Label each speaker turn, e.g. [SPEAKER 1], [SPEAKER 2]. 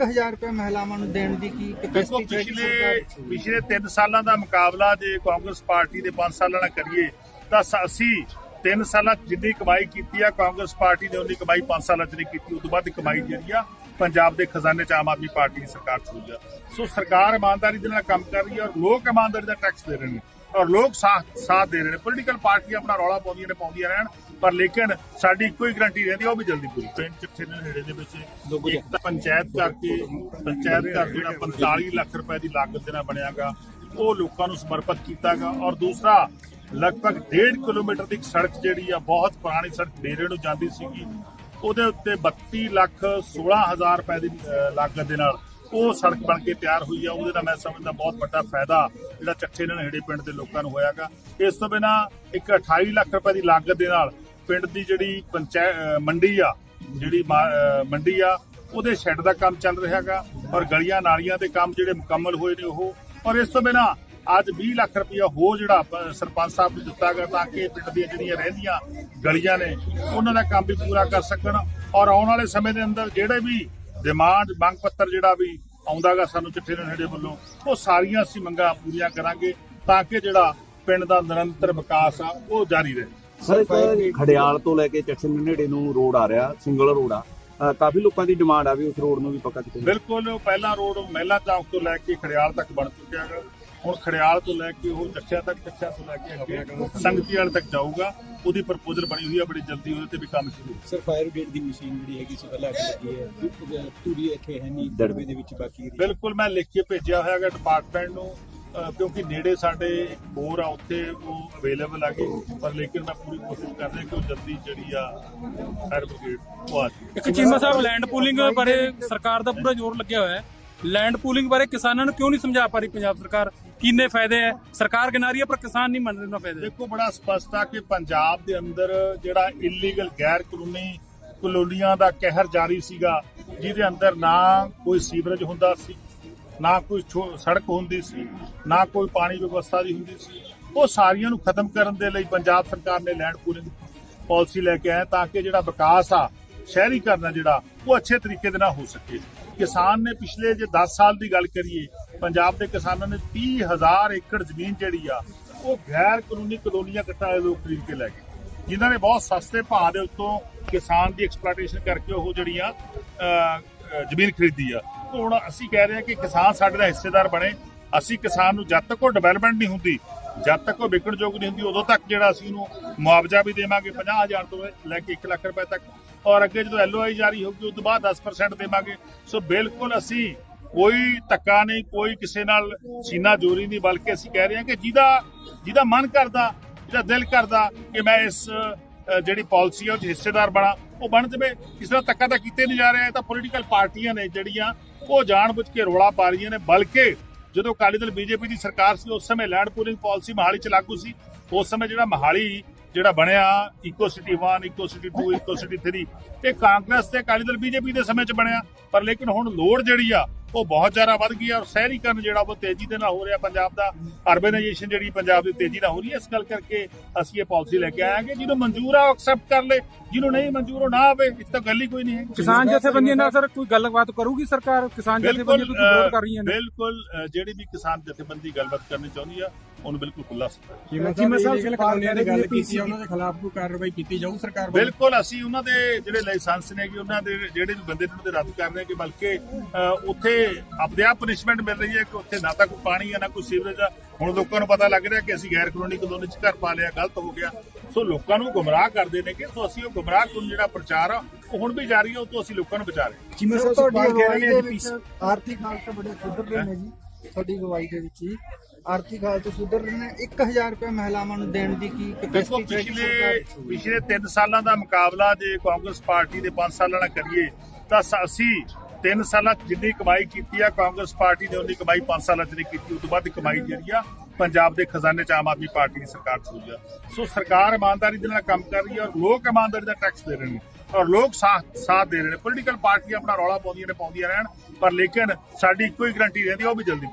[SPEAKER 1] 1000 ਰੁਪਏ ਮਹਿਲਾਵਾਂ ਨੂੰ ਦੇਣ ਦੀ ਕੀ
[SPEAKER 2] ਦੇਖੋ ਪਿਛਲੇ ਪਿਛਲੇ 3 ਸਾਲਾਂ ਦਾ ਮੁਕਾਬਲਾ ਜੇ ਕਾਂਗਰਸ ਪਾਰਟੀ ਦੇ 5 ਸਾਲਾਂ ਨਾਲ ਕਰੀਏ ਤਾਂ ਅਸੀਂ 3 ਸਾਲਾਂ ਜਿੰਨੀ ਕਮਾਈ ਕੀਤੀ ਆ ਕਾਂਗਰਸ ਪਾਰਟੀ ਨੇ ਉਨੀ ਕਮਾਈ 5 ਸਾਲਾਂ 'ਚ ਨਹੀਂ ਕੀਤੀ ਉਸ ਤੋਂ ਬਾਅਦ ਕਮਾਈ ਜਿਹੜੀ ਆ ਪੰਜਾਬ ਦੇ ਖਜ਼ਾਨੇ 'ਚ ਆਮ ਆਦਮੀ ਪਾਰਟੀ ਦੀ ਸਰਕਾਰ 'ਚ ਹੋਈ ਆ ਸੋ ਸਰਕਾਰ ਇਮਾਨਦਾਰੀ ਦੇ ਨਾਲ ਕੰਮ ਕਰ ਰਹੀ ਹੈ ਔਰ ਲੋਕ ਇਮਾਨਦਾਰੀ ਦਾ ਟੈਕਸ ਦੇ ਰਹੇ ਨੇ। ਔਰ ਲੋਕ ਸਾਥ ਸਾਥ ਦੇ ਰਹੇ ਨੇ। ਪੋਲੀਟੀਕਲ ਪਾਰਟੀਆਂ ਆਪਣਾ ਰੌਲਾ ਪਾਉਂਦੀਆਂ ਨੇ ਪਾਉਂਦੀਆਂ ਰਹਿਣ ਪਰ ਲੇਕਿਨ ਸਾਡੀ ਇੱਕੋ ਹੀ ਗਰੰਟੀ ਰਹਿੰਦੀ ਉਹ ਵੀ ਜਲਦੀ ਪੂਰੀ। ਪਿੰਡ ਚਿੱਠੇ ਦੇ ਨੇੜੇ ਦੇ ਵਿੱਚ ਇੱਕ ਤਾਂ ਪੰਚਾਇਤ ਕਰਕੇ ਪੰਚਾਇਤ ਘਰ ਜਿਹੜਾ 45 ਲੱਖ ਰੁਪਏ ਦੀ ਲਾਗਤ ਦੇ ਨਾਲ ਬਣਿਆਗਾ। ਉਹ ਲੋਕਾਂ ਨੂੰ ਸਮਰਪਿਤ ਕੀਤਾਗਾ। ਔਰ ਦੂਸਰਾ ਲਗਭਗ 1.5 ਕਿਲੋਮੀਟਰ ਦੀ ਸੜਕ ਜਿਹੜੀ ਆ ਬਹੁਤ ਪੁਰਾਣੀ ਸੜਕ ਡੇਰੇ ਨੂੰ ਜਾਂਦੀ ਸੀਗੀ। ਉਹਦੇ ਉੱਤੇ 32 ਲੱਖ 16000 ਰੁਪਏ ਦੀ ਲਾਗਤ ਦੇ ਨਾਲ ਉਹ ਸੜਕ ਬਣ ਕੇ ਤਿਆਰ ਹੋਈ ਆ, ਉਹਦੇ ਨਾਲ ਮੈਂ ਸਮਝਦਾ ਬਹੁਤ ਵੱਡਾ ਫਾਇਦਾ ਜਿਹੜਾ ਚੱਠੇ ਨਹੇੜੇ ਪਿੰਡ ਦੇ ਲੋਕਾਂ ਨੂੰ ਹੋਇਆਗਾ। ਇਸ ਤੋਂ ਬਿਨਾ ਇੱਕ 28 ਲੱਖ ਰੁਪਏ ਦੀ ਲਾਗਤ ਦੇ ਨਾਲ ਪਿੰਡ ਦੀ ਜਿਹੜੀ ਪੰਚਾਇਤ ਮੰਡੀ ਆ, ਜਿਹੜੀ ਮੰਡੀ ਆ, ਉਹਦੇ ਸ਼ੈੱਡ ਦਾ ਕੰਮ ਚੱਲ ਰਿਹਾ ਰਿਹਾਗਾ ਔਰ ਗਲੀਆਂ ਨਾਲੀਆਂ ਦੇ ਕੰਮ ਜਿਹੜੇ ਮੁਕੰਮਲ ਹੋਏ ਨੇ ਉਹ। ਔਰ ਇਸ ਤੋਂ ਬਿਨਾ ਅੱਜ 20 ਲੱਖ ਰੁਪਇਆ ਹੋਰ ਜਿਹੜਾ ਸਰਪੰਚ ਸਾਹਿਬ ਨੂੰ ਦਿੱਤਾ ਗਿਆ ਤਾਂ ਕਿ ਪਿੰਡ ਦੀਆਂ ਜਿਹੜੀਆਂ ਰਹਿੰਦੀਆਂ ਗਲੀਆਂ ਨੇ, ਉਹਨਾਂ ਦਾ ਕੰਮ ਵੀ ਪੂਰਾ ਕਰ ਸਕਣ। ਔਰ ਆਉਣ ਵਾਲੇ ਸਮੇਂ ਦੇ ਅੰਦਰ ਜਿਹੜੇ ਵੀ ਡਿਮਾਂਡ ਮੰਗ ਪੱਤਰ ਜਿਹੜਾ ਵੀ ਆਉਂਦਾਗਾ ਸਾਨੂੰ ਚਿੱਠੇ ਦੇ ਨੇੜੇ ਵੱਲੋਂ ਉਹ ਸਾਰੀਆਂ ਅਸੀਂ ਮੰਗਾਂ ਪੂਰੀਆਂ ਕਰਾਂਗੇ ਤਾਂ ਕਿ ਜਿਹੜਾ ਪਿੰਡ ਦਾ ਨਿਰੰਤਰ ਵਿਕਾਸ ਆ ਉਹ ਜਾਰੀ ਰਹੇ।
[SPEAKER 3] ਸਰ ਖੜਿਆਲ ਤੋਂ ਲੈ ਕੇ ਚੱਠੇ ਨੇੜੇ ਨੂੰ ਰੋਡ ਆ ਰਿਹਾ ਸਿੰਗਲ ਰੋਡ ਆ। ਕਾਫੀ ਲੋਕਾਂ ਦੀ ਡਿਮਾਂਡ ਆ ਵੀ ਉਸ ਰੋਡ ਨੂੰ ਵੀ ਪੱਕਾ ਕੀਤਾ।
[SPEAKER 2] ਬਿਲਕੁਲ ਪਹਿਲਾ ਰੋਡ ਮਹਿਲਾ ਚੌਕ ਤੋਂ ਲੈ ਕੇ ਖੜਿਆਲ ਤੱਕ ਬਣ ਚੁੱਕਿਆ ਹੈ ਹੁਣ ਖੜਿਆਲ ਤੋਂ ਲੈ ਕੇ ਉਹ ਚੱਠਿਆ ਤੱਕ ਚੱਠਿਆ ਤੋਂ ਲੈ ਕੇ ਅੱਗੇ ਸੰਗਤੀ ਵਾਲੇ ਤੱਕ ਜਾਊਗਾ ਉਹਦੀ ਪ੍ਰਪੋਜ਼ਲ ਬਣੀ ਹੋਈ ਹੈ ਬੜੀ ਜਲਦੀ ਉਹਦੇ ਤੇ ਵੀ ਕੰਮ ਸ਼ੁਰੂ ਹੋਊ।
[SPEAKER 4] ਸਰ ਫਾਇਰ ਬ੍ਰਿਗੇਡ ਦੀ ਮਸ਼ੀਨ ਜਿਹੜੀ ਹੈਗੀ ਸੀ ਪਹਿਲਾਂ ਅੱਗੇ ਲੱਗੀ ਹੈ। ਪੂਰੀ ਇੱਥੇ ਹੈ ਨਹੀਂ ਦੜਵੇ ਦੇ ਵਿੱਚ ਬਾਕੀ ਰਹੀ।
[SPEAKER 2] ਬਿਲਕੁਲ ਮੈਂ ਲਿਖ ਕੇ ਭੇਜਿਆ ਹੋਇਆ ਹੈ ਡਿਪਾਰਟਮੈਂਟ ਨੂੰ ਕਿਉਂਕਿ ਨੇੜੇ ਸਾਡੇ ਇੱਕ ਹੋਰ ਆ ਉੱਥੇ ਉਹ ਅਵੇਲੇਬਲ ਆ ਗਏ। ਪਰ ਲੇਕਿਨ ਮੈਂ ਪੂਰੀ ਕੋਸ਼ਿਸ਼ ਕਰ ਰਿਹਾ ਕਿ ਉਹ ਜਲਦੀ ਜਿਹੜੀ ਆ ਫਾਇਰ ਬ੍ਰਿਗੇਡ ਉਹ ਆ ਜਾਵੇ
[SPEAKER 5] ਇੱਕ ਚੀਮਾ ਸਾਹਿਬ ਲੈਂਡ ਪੂਲਿੰਗ ਬਾਰੇ ਸਰਕਾਰ ਦਾ ਪੂਰਾ ਜ਼ੋਰ ਲੱਗਿਆ ਹੋਇਆ ਹੈ। ਲੈਂਡ ਪੂਲਿੰਗ ਬਾਰੇ ਕਿਸਾਨਾਂ ਨੂੰ ਕਿਉਂ ਨਹੀਂ ਸਮਝਾ ਪਾ ਰਹੀ ਪੰਜਾਬ ਸਰਕਾਰ? ਕਿੰਨੇ ਫਾਇਦੇ ਹੈ ਸਰਕਾਰ ਗਿਣਾ ਰਹੀ ਹੈ ਪਰ ਕਿਸਾਨ ਨਹੀਂ ਮੰਨ ਰਹੇ ਉਹਨਾਂ ਫਾਇਦੇ।
[SPEAKER 2] ਦੇਖੋ, ਬੜਾ ਸਪਸ਼ਟ ਆ ਕਿ ਪੰਜਾਬ ਦੇ ਅੰਦਰ ਜਿਹੜਾ ਇਲੀਗਲ ਗੈਰ ਕਾਨੂੰਨੀ ਕਲੋਨੀਆਂ ਦਾ ਕਹਿਰ ਜਾਰੀ ਸੀਗਾ, ਜਿਹਦੇ ਅੰਦਰ ਨਾ ਕੋਈ ਸੀਵਰੇਜ ਹੁੰਦਾ ਸੀ, ਨਾ ਕੋਈ ਸੜਕ ਹੁੰਦੀ ਸੀ, ਨਾ ਕੋਈ ਪਾਣੀ ਵਿਵਸਥਾ ਦੀ ਹੁੰਦੀ ਸੀ, ਉਹ ਸਾਰੀਆਂ ਨੂੰ ਖਤਮ ਕਰਨ ਦੇ ਲਈ ਪੰਜਾਬ ਸਰਕਾਰ ਨੇ ਲੈਂਡ ਪੂਲਿੰਗ ਪਾਲਿਸੀ ਲੈ ਕੇ ਆਇਆ ਤਾਂ ਕਿ ਜਿਹੜਾ ਵਿਕਾਸ ਆ, ਸ਼ਹਿਰੀਕਰਨ ਆ ਜਿਹੜਾ, ਉਹ ਅੱਛੇ ਤਰੀਕੇ ਦੇ ਨਾਲ ਹੋ ਸਕੇ। ਕਿਸਾਨ ਨੇ ਪਿਛਲੇ ਜੇ 10 ਸਾਲ ਦੀ ਗੱਲ ਕਰੀਏ ਪੰਜਾਬ ਦੇ ਕਿਸਾਨਾਂ ਨੇ 30000 ਏਕੜ ਜ਼ਮੀਨ ਜਿਹੜੀ ਆ, ਉਹ ਗੈਰ ਕਾਨੂੰਨੀ ਕਲੋਨੀਆਂ ਕੱਟਾਂ ਲੋਕ ਖਰੀਦ ਕੇ ਲੈ ਗਏ। ਜਿਨ੍ਹਾਂ ਨੇ ਬਹੁਤ ਸਸਤੇ ਭਾਅ ਦੇ ਉੱਤੋਂ ਕਿਸਾਨ ਦੀ ਐਕਸਪਲੋਇਟੇਸ਼ਨ ਕਰਕੇ ਉਹ ਜਿਹੜੀਆਂ ਜ਼ਮੀਨ ਖਰੀਦੀ ਆ। ਹੁਣ ਅਸੀਂ ਕਹਿ ਰਹੇ ਹਾਂ ਕਿ ਕਿਸਾਨ ਸਾਡੇ ਦਾ ਹਿੱਸੇਦਾਰ ਬਣੇ। ਅਸੀਂ ਕਿਸਾਨ ਨੂੰ ਜਦ ਤੱਕ ਉਹ ਡਿਵੈਲਪਮੈਂਟ ਨਹੀਂ ਹੁੰਦੀ, ਜਦ ਤੱਕ ਉਹ ਵਿਕਣ ਯੋਗ ਨਹੀਂ ਹੁੰਦੀ, ਉਦੋਂ ਤੱਕ ਜਿਹੜਾ ਅਸੀਂ ਉਹਨੂੰ ਮੁਆਵਜ਼ਾ ਵੀ ਦੇਵਾਂਗੇ 50000 ਤੋਂ ਲੈ ਕੇ 1 ਲੱਖ ਰੁਪਏ ਤੱਕ। ਔਰ ਅੱਗੇ ਜਦੋਂ ਐਲਓਆਈ ਜਾਰੀ ਹੋਊਗੀ, ਉਸ ਤੋਂ ਬਾਅਦ 10% ਦੇਵਾਂਗੇ। ਸੋ ਬਿਲਕੁਲ ਅਸੀਂ ਕੋਈ ਧੱਕਾ ਨਹੀਂ, ਕੋਈ ਕਿਸੇ ਨਾਲ ਸੀਨਾ ਜੋਰੀ ਨਹੀਂ, ਬਲਕਿ ਅਸੀਂ ਕਹਿ ਰਹੇ ਹਾਂ ਕਿ ਜਿਹਦਾ ਜਿਹਦਾ ਮਨ ਕਰਦਾ, ਜਿਹਦਾ ਦਿਲ ਕਰਦਾ ਕਿ ਮੈਂ ਇਸ ਜਿਹੜੀ ਪਾਲਿਸੀ ਆ, ਉਹ 'ਚ ਹਿੱਸੇਦਾਰ ਬਣਾ, ਉਹ ਬਣ ਜਵੇ। ਕਿਸੇ ਤਰ੍ਹਾਂ ਧੱਕਾ ਤਾਂ ਕੀਤੇ ਨਹੀਂ ਜਾ ਰਿਹਾ, ਇਹ ਤਾਂ ਪੋਲੀਟੀਕਲ ਪਾਰਟੀਆਂ ਨੇ ਜਿਹੜੀਆਂ, ਉਹ ਜਾਣਬੁੱਝ ਕੇ ਰੋਲਾ ਪਾ ਰਹੀਆਂ ਨੇ। ਬਲਕਿ ਜਦੋਂ ਅਕਾਲੀ ਦਲ ਬੀਜੇਪੀ ਦੀ ਸਰਕਾਰ ਸੀ, ਉਸ ਸਮੇਂ ਲੈਂਡ ਪੂਲਿੰਗ ਪਾਲਿਸੀ ਮਹਾਲੀ ਚ ਲਾਗੂ ਸੀ। ਉਸ ਸਮੇਂ ਜਿਹੜਾ ਮਹਾਲੀ ਜਿਹੜਾ ਬਣਿਆ ਇਕੋ ਸਿਟੀ 1 ਇਕੋ ਸਿਟੀ 2 ਇਕੋ ਸਿਟੀ 3 ਇਹ ਕਾਂਗਰਸ ਤੇ ਅਕਾਲੀ ਦਲ ਬੀਜੇਪੀ ਦੇ ਸਮੇਂ ਚ ਬਣਿਆ। ਪਰ ਲੇਕਿਨ ਹੁਣ ਲੋੜ ਜਿਹੜੀ ਆ ਉਹ ਬਹੁਤ ਜ਼ਿਆਦਾ ਵੱਧ ਗਈ ਔਰ ਸ਼ਹਿਰੀਕਰਨ ਜਿਹੜਾ ਉਹ ਤੇਜ਼ੀ ਦੇ ਨਾਲ ਹੋ ਰਿਹਾ ਪੰਜਾਬ ਦਾ। ਅਰਬਨਾਈਜੇਸ਼ਨ ਜਿਹੜੀ ਪੰਜਾਬ ਦੀ ਤੇਜ਼ੀ ਨਾਲ ਹੋ ਰਹੀ ਹੈ ਇਸ ਗੱਲ ਕਰਕੇ ਅਸੀਂ ਇਹ ਪਾਲਿਸੀ ਲੈ ਕੇ ਆਏ ਹਾਂ ਕਿ ਜਿਹਨੂੰ ਮਨਜ਼ੂਰ ਆ ਉਹ ਐਕਸੈਪਟ ਕਰ ਲੇ ਜਿਹਨੂੰ ਨਹੀਂ ਮਨਜ਼ੂਰ ਉਹ ਨਾ ਆਵੇ ਇਸ ਤਾਂ ਗੱਲ ਹੀ ਕੋਈ ਨਹੀਂ ਹੈ।
[SPEAKER 5] ਕਿਸਾਨ ਜਥੇਬੰਦੀਆਂ ਨਾਲ ਸਰ ਕੋਈ ਗੱਲਬਾਤ ਕਰੂਗੀ ਸਰਕਾਰ? ਕਿਸਾਨ ਜਥੇਬੰਦੀਆਂ
[SPEAKER 2] ਬਿਲਕੁਲ
[SPEAKER 5] ਤੋਂ ਵਿਰੋਧ ਕਰ ਰਹੀਆਂ ਨੇ।
[SPEAKER 2] ਬਿਲਕੁਲ ਜਿਹੜੀ ਵੀ ਕਿਸਾਨ ਜਥੇਬੰਦੀ ਗੱਲਬਾਤ ਕਰਨੀ ਚਾਹੁੰਦੀ ਆ ਉਹਨੂੰ ਬਿਲਕੁਲ ਖੁੱਲਾ ਹੈ।
[SPEAKER 4] ਜਿਵੇਂ ਸਾਹਿਬ ਕਲੋਨੀਆਂ ਦੀ ਗੱਲ ਕੀਤੀ ਉਹਨਾਂ ਦੇ ਖਿਲਾਫ ਕੋਈ ਕਾਰਵਾਈ ਕੀਤੀ ਜਾਊ ਸਰਕਾਰ ਵੱਲੋਂ?
[SPEAKER 2] ਬਿਲਕੁਲ ਅਸੀਂ ਉਹਨਾਂ ਦੇ ਜਿਹੜੇ ਲਾਇਸੈਂਸ ਨੇ ਕਿ ਉਹਨਾਂ ਦੇ ਜਿਹੜੇ ਵੀ ਬੰਦੇ ਨੇ ਰੱਦ ਕਰ ਰਹੇ ਹਾਂ ਕਿ ਬਲਕਿ ਉੱਥੇ ਆਪਦੇ ਆਪ ਪਨਿਸ਼ਮੈਂਟ ਮਿਲ ਰਹੀ ਹੈ ਕਿ ਉੱਥੇ ਨਾ ਤਾਂ ਕੋਈ ਪਾਣੀ ਹੈ ਨਾ ਕੋਈ ਸੀਵਰੇਜ ਆ ਹੁਣ ਲੋਕਾਂ ਨੂੰ ਪਤਾ ਲੱਗ ਰਿਹਾ ਕਿ ਅਸੀਂ ਗੈਰ ਕਾਨੂੰਨੀ ਕਲੋਨੀ ਚ ਘਰ ਪਾ ਲਿਆ ਗਲਤ ਹੋ ਗਿਆ। ਸੋ ਲੋਕਾਂ ਨੂੰ ਗੁੰਮਰਾਹ ਕਰਦੇ ਨੇ ਕਿ ਸੋ ਅਸੀਂ ਉਹ ਗੁੰਮਰਾਹ ਨੂੰ ਜਿਹੜਾ ਪ੍ਰਚਾਰ ਆ ਉਹ ਹੁਣ ਵੀ ਜਾਰੀ ਹੈ ਉਹ ਤੋਂ ਅਸੀਂ ਲੋਕਾਂ ਨੂੰ ਬਚਾ ਰਹੇ ਹਾਂ।
[SPEAKER 4] ਜਿਵੇਂ
[SPEAKER 1] ਸਰ ਤੁਹਾਡੀ
[SPEAKER 4] ਕਹਿ ਰਹੇ
[SPEAKER 1] ਦੇ
[SPEAKER 4] ਨੇ
[SPEAKER 1] ਵਿੱਚ ਆਰਥਿਕ ਹਾਲਤ ਬੜੇ ਸੁਧਰ ਰਹੇ ਨੇ ਜੀ। ਤੁਹਾਡੀ ਅਗਵਾਈ ਦੇ ਵਿੱਚ ਹੀ ਆਰਥਿਕ ਹਾਲਤ ਸੁਧਰ ਰਹੇ ਨੇ। 1000 ਰੁਪਏ ਮਹਿਲਾਵਾਂ ਨੂੰ ਦੇਣ ਦੀ ਕੀ
[SPEAKER 2] ਦੇਖੋ
[SPEAKER 1] ਕਪੈਸਿਟੀ
[SPEAKER 2] ਪਿਛਲੇ ਪਿਛਲੇ 3 ਸਾਲਾਂ ਦਾ ਮੁਕਾਬਲਾ ਜੇ ਕਾਂਗਰਸ ਪਾਰਟੀ ਦੇ 5 ਸਾਲਾਂ ਨਾਲ ਕਰੀਏ ਤਾਂ ਅਸੀਂ 3 ਸਾਲਾਂ 'ਚ ਜਿੰਨੀ ਕਮਾਈ ਕੀਤੀ ਆ, ਕਾਂਗਰਸ ਪਾਰਟੀ ਨੇ ਉਨੀ ਕਮਾਈ 5 ਸਾਲਾਂ 'ਚ ਨਹੀਂ ਕੀਤੀ ਉਸ ਤੋਂ ਬਾਅਦ ਕਮਾਈ ਜਿਹੜੀ ਆ, ਪੰਜਾਬ ਦੇ ਖਜ਼ਾਨੇ 'ਚ ਆਮ ਆਦਮੀ ਪਾਰਟੀ ਦੀ ਸਰਕਾਰ 'ਚ ਹੋਈ ਆ। ਸੋ ਸਰਕਾਰ ਇਮਾਨਦਾਰੀ ਦੇ ਨਾਲ ਕੰਮ ਕਰ ਰਹੀ ਹੈ ਔਰ ਲੋਕ ਇਮਾਨਦਾਰੀ ਦਾ ਟੈਕਸ ਦੇ ਰਹੇ ਨੇ, ਔਰ ਲੋਕ ਸਾਥ ਸਾਥ ਦੇ ਰਹੇ ਨੇ। ਪੋਲੀਟੀਕਲ ਪਾਰਟੀਆਂ ਆਪਣਾ ਰੌਲਾ ਪਾਉਂਦੀਆਂ ਨੇ, ਪਾਉਂਦੀਆਂ ਰਹਿਣ, ਪਰ ਲੇਕਿਨ ਸਾਡੀ ਇੱਕੋ ਹੀ ਗਰੰਟੀ ਰਹਿੰਦੀ ਉਹ ਵੀ ਜਲਦੀ